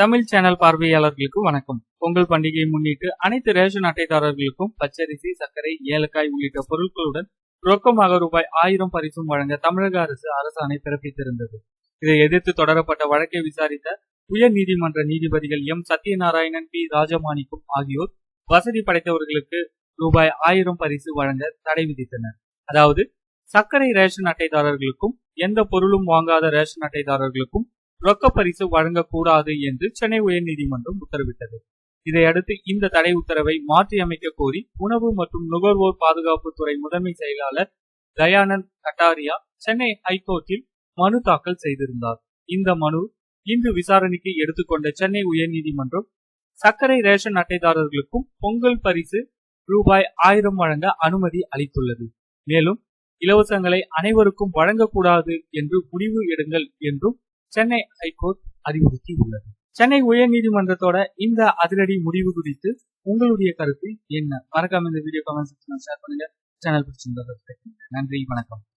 Tamil channel பார்வையாளர்களுக்கு வணக்கம். பொங்கல் பண்டிகையை முன்னிட்டு அனைத்து ரேஷன் அட்டைதாரர்களுக்கும் பச்சரிசி சர்க்கரை ஏலக்காய் உள்ளிட்ட பொருட்களுடன் ரொக்கமாக ரூபாய் ஆயிரம் பரிசும் வழங்க தமிழக அரசு அரசாணை பிறப்பித்திருந்தது. இதை எதிர்த்து தொடரப்பட்ட வழக்கை விசாரித்த உயர் நீதிமன்ற நீதிபதிகள் எம். சத்யநாராயணன் பி. ராஜமாணிக்கம் ஆகியோர் வசதி படைத்தவர்களுக்கு ரூபாய் ஆயிரம் பரிசு வழங்க தடை விதித்தனர். அதாவது சர்க்கரை ரேஷன் அட்டைதாரர்களுக்கும் எந்த பொருளும் வாங்காத ரேஷன் அட்டைதாரர்களுக்கும் ரொக்க பரிசு வழங்கக்கூடாது என்று சென்னை உயர்நீதிமன்றம் உத்தரவிட்டது. இதையடுத்து இந்த தடை உத்தரவை மாற்றியமைக்க கோரி உணவு மற்றும் நுகர்வோர் பாதுகாப்புத்துறை முதன்மை செயலாளர் தயானந்த் கட்டாரியா சென்னை ஹைகோர்ட்டில் மனு தாக்கல் செய்திருந்தார். இந்த மனு இன்று விசாரணைக்கு எடுத்துக்கொண்ட சென்னை உயர்நீதிமன்றம் சர்க்கரை ரேஷன் அட்டைதாரர்களுக்கும் பொங்கல் பரிசு ரூபாய் ஆயிரம் வழங்க அனுமதி அளித்துள்ளது. மேலும் இலவசங்களை அனைவருக்கும் வழங்கக்கூடாது என்று முடிவு எடுங்கள் என்றும் சென்னை ஹைகோர்ட் அறிவுறுத்தி உள்ளது. சென்னை உயர்நீதிமன்றத்தோட இந்த அதிரடி முடிவு குறித்து உங்களுடைய கருத்து என்ன? மறக்காம இந்த வீடியோ கமெண்ட் செக்ஷன் ஷேர் பண்ணுங்க. சேனல் பிடிச்சிருந்தா நன்றி வணக்கம்.